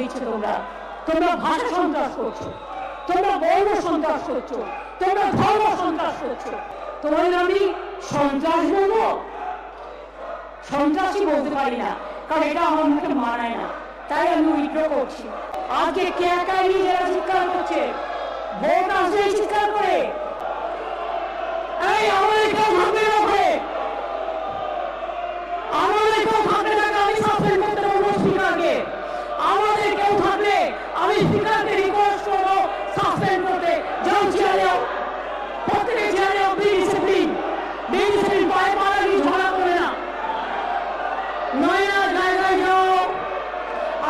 দিচ্ছ তোমরা। তোমরা ভাষা সন্ত্রাস করছ। তোমরা বর্ণ সন্ত্রাস করছ। তোমরা ধর্ম সন্ত্রাস করছ। তোমাদের আমি সন্ত্রাস বলব? সন্ত্রাসী বলতে পারি না, কারণ এটা আমার মুখে মানায় না। তাই আমি উইথড্র করছি। আজকে কে একাই যারা চিৎকার করছে ভোট আসলে চিৎকার করে এই আমাদের কেউ থাকবে না ওখানে আমাদের কেউ থাকবে না আমি সাসপেন্ড করতে বলব স্পিকারকে আমাদের কেউ থাকলে আমি স্পিকারকে রিকোয়েস্ট করব সাসপেন্ড করতে যাও চেয়ারে প্রত্যেকে চেয়ারে আপনি ডিসিপ্লিন ডিসিপ্লিন পায়ে পাড়ালি ঝগড়া করে না নয়না জায়গায় যাও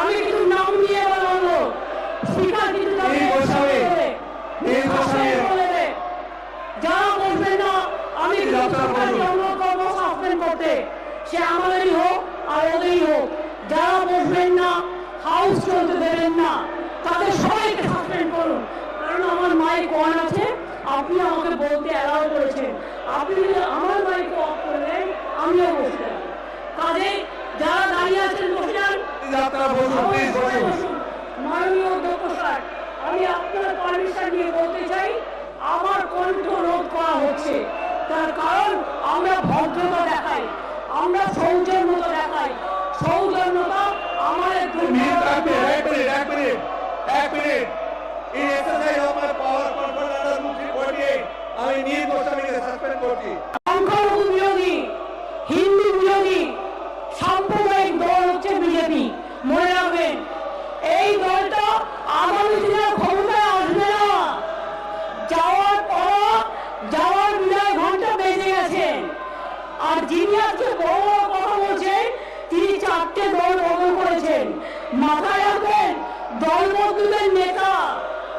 আমি কিন্তু নাম নিয়ে বলব স্পিকার কিন্তু তাকে এই বসাবে। এই বসাবে। suspend করে দেবে। যারা বলবেন না আমি কিন্তু ডাক্তার স্পিকারকে বলুন। অনুরোধ করব সাসপেন্ড করতে সে আমাদেরই হোক আর ওদেরই হোক। যারা বসবেন না হাউস চলতে দেবেন না। তাদের সবাইকে সাসপেন্ড করুন কারণ আমার মাইক অন আছে। আপনি আমাকে বলতে অ্যালাউ করেছেন। আপনি যদি আমার মাইক অফ করলেন আমিও বসে যাব। কাজে যারা দাঁড়িয়ে আছেন বসে যান। মাননীয় অধ্যক্ষ স্যার আমি আপনার পারমিশন নিয়ে বলতে চাই আমার কণ্ঠ রোধ করা হচ্ছে তার কারণ আমরা ভদ্রতা দেখাই আমরা সৌজন্যতা দেখাই। সৌজন্যতা আমার রাখবেন এক মিনিট এক মিনিট এক মিনিট। এই এক্সারসাইজ আমার পাওয়ার কন্ট্রোল আন্ডার রুল 348 আমি নিয়ে গোস্বামীকে সাসপেন্ড করছি। সংখ্যালঘু বিরোধী হিন্দু বিরোধী সাম্প্রদায়িক দল হচ্ছে বিজেপি মনে রাখবেন এই দলটা আগামী দিনে ক্ষমতায় আসবে না যাওয়ার পর যাওয়ার বিদায় ঘণ্টা বেজে গেছেন আর যিনি আজকে বড় কথা বলছেন, তিনি চারটে দল বদল করেছেন। মাথায় রাখবেন দল বদলুদের নেতা,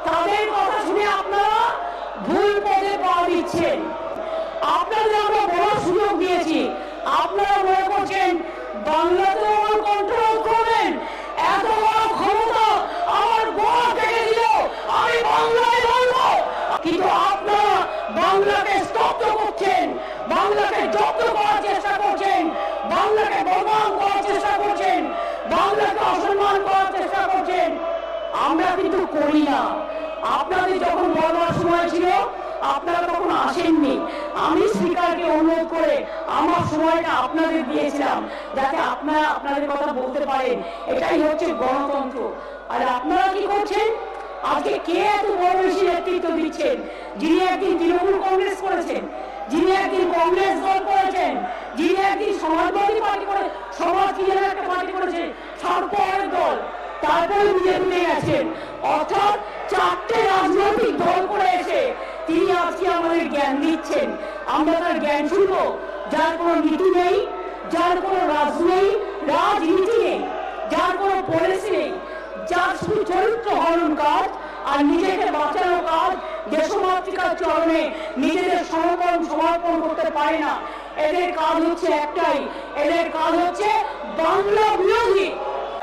তাদের কথা শুনে আপনারা ভুল পথে পা দিচ্ছেন। আপনাদের আমরা বড় সুযোগ দিয়েছি। আপনারা মনে করছেন বাংলাতে আমার কন্ট্রোল করবেন এত বড় ক্ষমতা আমার বড় থেকে দিল আমি বাংলায় বলব কিন্তু আপনারা বাংলাকে স্তব্ধ করছেন বাংলাকে জব্দ করার চেষ্টা করছেন, বাংলাকে বদনাম করার চেষ্টা করছেন, বাংলাকে অসম্মান করার চেষ্টা করছেন। আমরা কিন্তু করি না। আপনাদের যখন বলবার সময় ছিল, আপনারা তখন আসেননি। আমি স্পিকারকে অনুরোধ করে আমার সময়টা আপনাদের দিয়েছিলাম, যাতে আপনারা আপনাদের কথা বলতে পারেন। এটাই হচ্ছে গণতন্ত্র। আর আপনারা কি করছেন? আজকে কে এত বড় বেশি নেতৃত্ব দিচ্ছেন? যিনি একদিন তৃণমূল কংগ্রেস করেছেন যিনি একদিন কংগ্রেস দল করেছেন, যিনি একদিন সমাজবাদী পার্টি করে সমাজ কি যেন একটা পার্টি করেছে? সর্বয়ের দল। তারপরে বিজেপিতে গেছেন। অর্থাৎ চারটে রাজনৈতিক দল করে এসে তিনি আজকে আমাদের জ্ঞান দিচ্ছেন। আমরা তার জ্ঞান শুনব। যার কোনো নীতি নেই, যার কোনো রাজ নেই, রাজনীতি নেই, যার কোনো পলিসি নেই, যার শুধু চরিত্র হরণ কাজ আর নিজেকে বাঁচানো কাজ দেশমাতৃকার চরণে নিজেদের সমর্পণ সমর্পণ করতে পারে না। এদের কাজ হচ্ছে একটাই, এদের কাজ হচ্ছে বাংলা বিরোধী।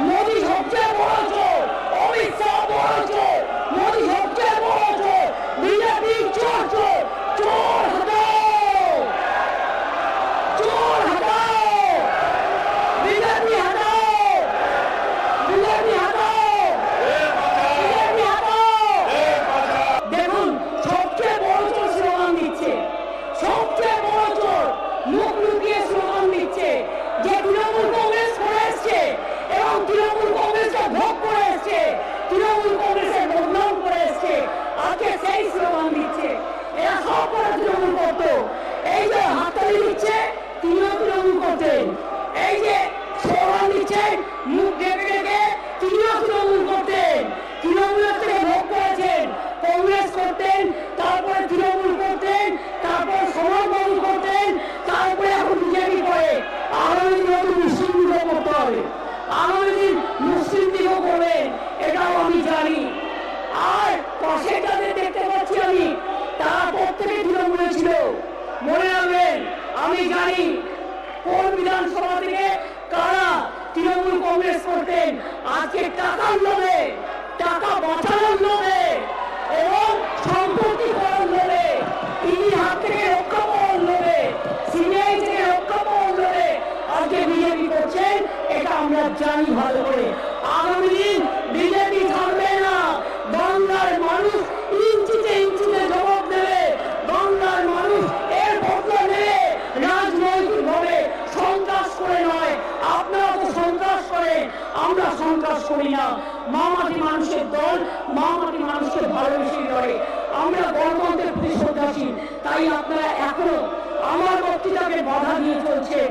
মোদী সবচেয়ে বড় চোর, অমিত শাহ বড় চোর মোদী সবচেয়ে বড় চোর বিজেপি চোর চোর চোর হটাও চোর হটাও বিজেপি হটাও বিজেপি হটাও বিজেপি হটাও দেখুন সবচেয়ে বড় চোর স্লোগান দিচ্ছে সবচেয়ে বড় চোর মুখ লুকিয়ে স্লোগান দিচ্ছে যে তৃণমূল কংগ্রেস করে এসছে এবং তৃণমূল কংগ্রেসকে ভোগ করে এসছে তৃণমূল কংগ্রেসের বদনাম করে এসছে আজকে সেই স্লোগান দিচ্ছে এরা সব করে তৃণমূল করতো এই যে হাততালি দিচ্ছে তিনিও তৃণমূল করতেন এই যে স্লোগান দিচ্ছেন মুখ ডেকে ডেকে তিনিও তৃণমূল করতেন তৃণমূলের থেকে ভোগ করেছেন কংগ্রেস করতেন তারপরে তৃণমূল করতেন তারপর সমাজবাদী করতেন তারপরে এখন বিজেপি করে আগামী দিনে তো মুসলিম লীগও করতে হবে। মুসলিম এটাও আমি জানি। আর পাশে যাদের দেখতে পাচ্ছি আমি, তারা প্রত্যেকে তৃণমূলে ছিল। মনে রাখবেন, আমি জানি কোন বিধানসভা থেকে কারা তৃণমূল কংগ্রেস করতেন। আজকে টাকার লোভে টাকা বাঁচানোর লোভে এবং সম্পত্তি করার লোভে তিনি হাত থেকে রক্ষা পাওয়ার লোভে সিবিআই থেকে রক্ষা পাওয়ার লোভে আজকে বিজেপি করছেন এটা আমরা আমরা জানি ভালো করে। আগামী দিন বিজেপি থাকবে না। বাংলার মানুষ ইঞ্চিতে ইঞ্চিতে জবাব দেবে। বাংলার মানুষ এর বদলা নেবে। রাজনৈতিক ভাবে সন্ত্রাস করে নয়। আপনারা তো সন্ত্রাস করেন। আমরা সন্ত্রাস করি না। মামাটি মানুষের দল, মামাটি মানুষকে ভালোবেসে করে আমরা গণতন্ত্রের প্রতি শ্রদ্ধাশীল তাই আপনারা এখনও আমার বক্তৃতাকে বাধা দিয়ে চলছেন।